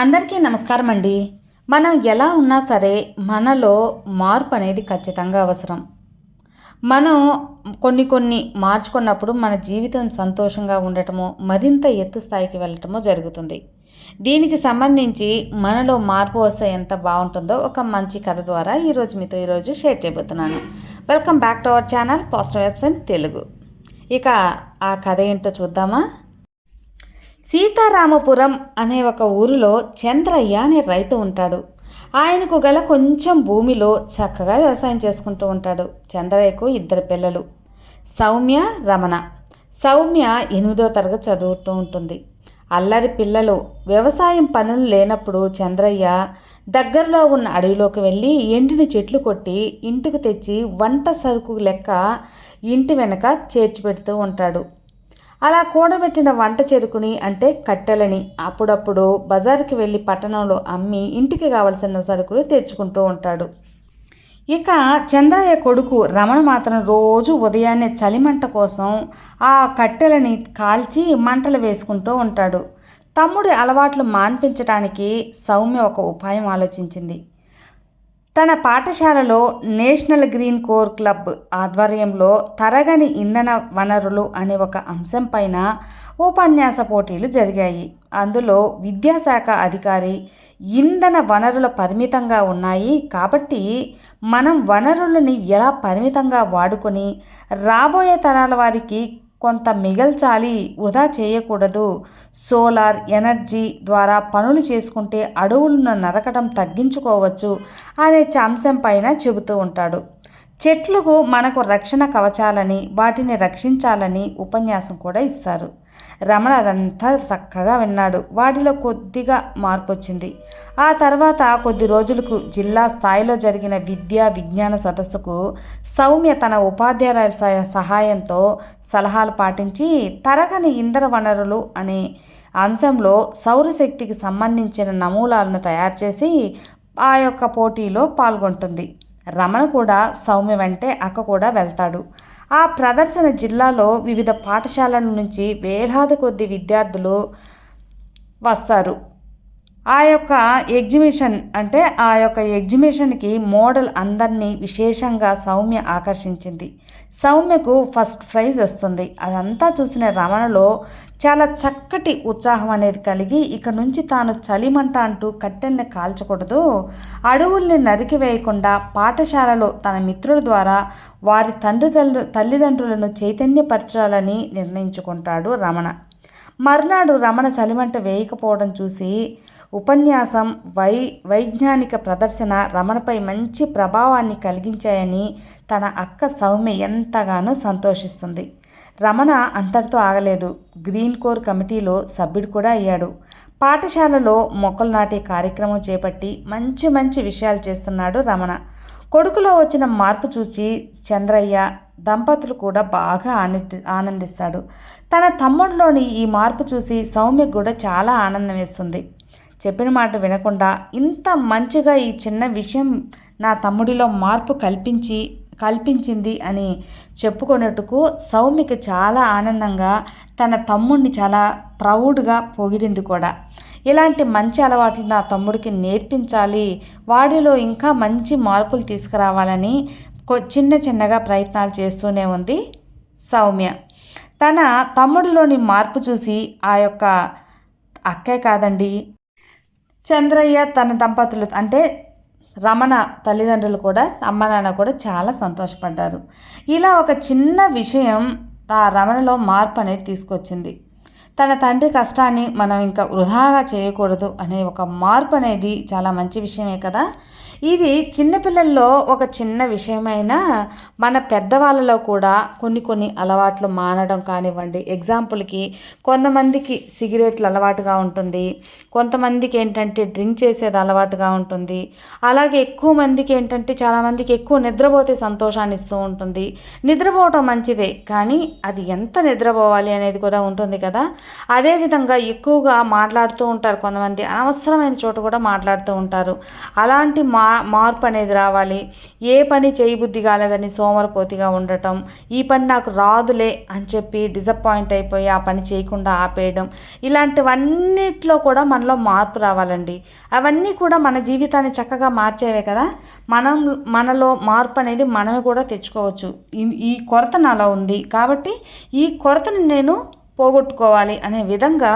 అందరికీ నమస్కారం అండి మనం ఎలా ఉన్నా సరే మనలో మార్పు అనేది ఖచ్చితంగా అవసరం. మనం కొన్ని కొన్ని మార్చుకున్నప్పుడు మన జీవితం సంతోషంగా ఉండటము మరింత ఎత్తు స్థాయికి వెళ్ళటము జరుగుతుంది. దీనికి సంబంధించి మనలో మార్పు వస్తే ఎంత బాగుంటుందో ఒక మంచి కథ ద్వారా ఈరోజు మీతో ఈరోజు షేర్ చేయబోతున్నాను. Welcome back to our channel positive website Telugu. ఇక ఆ కథ ఏంటో చూద్దామా? సీతారామపురం అనే ఒక ఊరిలో చంద్రయ్య అనే రైతు ఉంటాడు. ఆయనకు గల కొంచెం భూమిలో చక్కగా వ్యవసాయం చేసుకుంటూ ఉంటాడు. చంద్రయ్యకు ఇద్దరు పిల్లలు. సౌమ్య రమణ. సౌమ్య ఎనిమిదో తరగతి చదువుతూ ఉంటుంది. అల్లరి పిల్లలు. వ్యవసాయం పనులు లేనప్పుడు చంద్రయ్య దగ్గరలో ఉన్న అడవిలోకి వెళ్ళి ఎండిన చెట్లు కొట్టి ఇంటికి తెచ్చి వంట సరుకు లెక్క ఇంటి వెనక చేర్చి పెడుతూ ఉంటాడు. అలా కూడబెట్టిన వంట చెరుకుని అంటే కట్టెలని అప్పుడప్పుడు బజారుకి వెళ్ళి పట్టణంలో అమ్మి ఇంటికి కావలసిన సరుకులు తెచ్చుకుంటూ ఉంటాడు. ఇక చంద్రయ్య కొడుకు రమణ మాత్రం రోజు ఉదయాన్నే చలిమంట కోసం ఆ కట్టెలని కాల్చి మంటలు వేసుకుంటూ ఉంటాడు. తమ్ముడి అలవాట్లు మాన్పించడానికి సౌమ్య ఒక ఉపాయం ఆలోచించింది. తన పాఠశాలలో నేషనల్ గ్రీన్ కోర్ క్లబ్ ఆధ్వర్యంలో తరగని ఇంధన వనరులు అనే ఒక అంశం పైన ఉపన్యాస పోటీలు జరిగాయి. అందులో విద్యాశాఖ అధికారి ఇంధన వనరులు పరిమితంగా ఉన్నాయి కాబట్టి మనం వనరులని ఎలా పరిమితంగా వాడుకొని రాబోయే తరాల వారికి కొంత మిగల్చాలి వృధా చేయకూడదు. సోలార్ ఎనర్జీ ద్వారా పనులు చేసుకుంటే అడవులను నరకడం తగ్గించుకోవచ్చు అనే అంశం పైన చెబుతూ ఉంటాడు. చెట్లకు మనకు రక్షణ కవచాలని వాటిని రక్షించాలని ఉపన్యాసం కూడా ఇస్తారు. రమణ అదంతా చక్కగా విన్నాడు. వాటిలో కొద్దిగా మార్పు వచ్చింది ఆ తర్వాత కొద్ది రోజులకు జిల్లా స్థాయిలో జరిగిన విద్యా విజ్ఞాన సదస్సుకు సౌమ్య తన ఉపాధ్యాయుల సహాయంతో సలహాలు పాటించి తరగని ఇంధన వనరులు అనే అంశంలో సౌరశక్తికి సంబంధించిన నమూనాలను తయారు చేసి ఆ యొక్క పోటీలో పాల్గొంటుంది. రమణ కూడా సౌమ్య వెంటే అక్క కూడా వెళ్తాడు. ఆ ప్రదర్శన జిల్లాలో వివిధ పాఠశాలల నుంచి వేలాది కొద్ది విద్యార్థులు వస్తారు. ఆ యొక్క ఎగ్జిబిషన్ అంటే ఆ యొక్క ఎగ్జిబిషన్కి మోడల్ అందరినీ విశేషంగా సౌమ్య ఆకర్షించింది. సౌమ్యకు ఫస్ట్ ప్రైజ్ వస్తుంది. అదంతా చూసిన రమణలో చాలా చక్కటి ఉత్సాహం అనేది కలిగి ఇక నుంచి తాను చలిమంట అంటూ కట్టెల్ని కాల్చకూడదు. అడవుల్ని నరికివేయకుండా పాఠశాలలో తన మిత్రుల ద్వారా వారి తండ్రి తల్లిదండ్రులను చైతన్యపరచాలని నిర్ణయించుకుంటాడు రమణ. మర్నాడు రమణ చలిమంట వేయకపోవడం చూసి ఉపన్యాసం వై వైజ్ఞానిక ప్రదర్శన రమణపై మంచి ప్రభావాన్ని కలిగించాయని తన అక్క సౌమ్య ఎంతగానో సంతోషిస్తుంది. రమణ అంతటితో ఆగలేదు. గ్రీన్ కోర్ కమిటీలో సభ్యుడు కూడా అయ్యాడు. పాఠశాలలో మొక్కలు నాటే కార్యక్రమం చేపట్టి మంచి మంచి విషయాలు చేస్తున్నాడు రమణ. కొడుకులో వచ్చిన మార్పు చూసి చంద్రయ్య దంపతులు కూడా బాగా ఆనంది ఆనందిస్తాడు. తన తమ్ముడిలోని ఈ మార్పు చూసి సౌమ్యకు కూడా చాలా ఆనందం వేస్తుంది. చెప్పిన మాట వినకుండా ఇంత మంచిగా ఈ చిన్న విషయం నా తమ్ముడిలో మార్పు కల్పించి కల్పించింది అని చెప్పుకున్నట్టుకు సౌమ్యకి చాలా ఆనందంగా తన తమ్ముడిని చాలా ప్రౌడ్గా పొగిడింది కూడా. ఇలాంటి మంచి అలవాట్లు నా తమ్ముడికి నేర్పించాలి వాడిలో ఇంకా మంచి మార్పులు తీసుకురావాలని చిన్న చిన్నగా ప్రయత్నాలు చేస్తూనే ఉంది సౌమ్య. తన తమ్ముడిలోని మార్పు చూసి ఆ యొక్క అక్కే కాదండి. చంద్రయ్య తన దంపతులు అంటే రమణ తల్లిదండ్రులు కూడా అమ్మ నాన్న కూడా చాలా సంతోషపడ్డారు. ఇలా ఒక చిన్న విషయం ఆ రమణలో మార్పు అనేది తీసుకొచ్చింది. తన తండ్రి కష్టాన్ని మనం ఇంకా వృధాగా చేయకూడదు అనే ఒక మార్పు అనేది చాలా మంచి విషయమే కదా? ఇది చిన్నపిల్లల్లో ఒక చిన్న విషయమైనా మన పెద్దవాళ్ళలో కూడా కొన్ని కొన్ని అలవాట్లు మానడం కానివ్వండి ఎగ్జాంపుల్కి కొంతమందికి సిగరెట్లు అలవాటుగా ఉంటుంది కొంతమందికి ఏంటంటే డ్రింక్ చేసేది అలవాటుగా ఉంటుంది అలాగే ఎక్కువ మందికి ఏంటంటే చాలామందికి ఎక్కువ నిద్రపోతే సంతోషాన్ని ఇస్తూ ఉంటుంది. నిద్రపోవటం మంచిదే కానీ అది ఎంత నిద్రపోవాలి అనేది కూడా ఉంటుంది కదా? అదేవిధంగా ఎక్కువగా మాట్లాడుతూ ఉంటారు కొంతమంది. అనవసరమైన చోట కూడా మాట్లాడుతూ ఉంటారు. అలాంటి మా మార్పు అనేది రావాలి. ఏ పని చేయబుద్ధి కాలేదని సోమరపోతిగా ఉండటం ఈ పని నాకు రాదులే అని చెప్పి డిసప్పాయింట్ అయిపోయి ఆ పని చేయకుండా ఆపేయడం ఇలాంటివన్నిట్లో కూడా మనలో మార్పు రావాలండి. అవన్నీ కూడా మన జీవితాన్ని చక్కగా మార్చేవే కదా. మనం మనలో మార్పు అనేది మనమే కూడా తెచ్చుకోవచ్చు. ఈ కొరత నాలో ఉంది కాబట్టి ఈ కొరతని నేను పోగొట్టుకోవాలి అనే విధంగా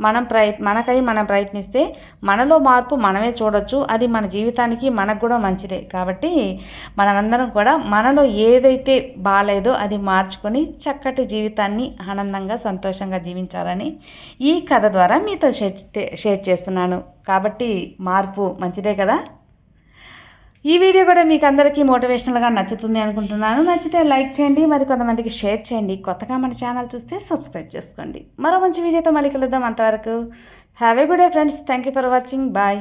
మనం ప్రయత్ మనకై మనం ప్రయత్నిస్తే మనలో మార్పు మనమే చూడొచ్చు. అది మన జీవితానికి మనకు కూడా మంచిదే. కాబట్టి మనమందరం కూడా మనలో ఏదైతే బాగాలేదో అది మార్చుకొని చక్కటి జీవితాన్ని ఆనందంగా సంతోషంగా జీవించాలని ఈ కథ ద్వారా మీతో షేర్ షేర్ చేస్తున్నాను. కాబట్టి మార్పు మంచిదే కదా? ఈ వీడియో కూడా మీకు అందరికీ మోటివేషనల్గా నచ్చుతుంది అనుకుంటున్నాను. నచ్చితే లైక్ చేయండి మరి కొంతమందికి షేర్ చేయండి. కొత్తగా మన ఛానల్ చూస్తే సబ్స్క్రైబ్ చేసుకోండి. మరో మంచి వీడియోతో మళ్ళీ కలుద్దాం అంతవరకు. Have a good day friends thank you for watching bye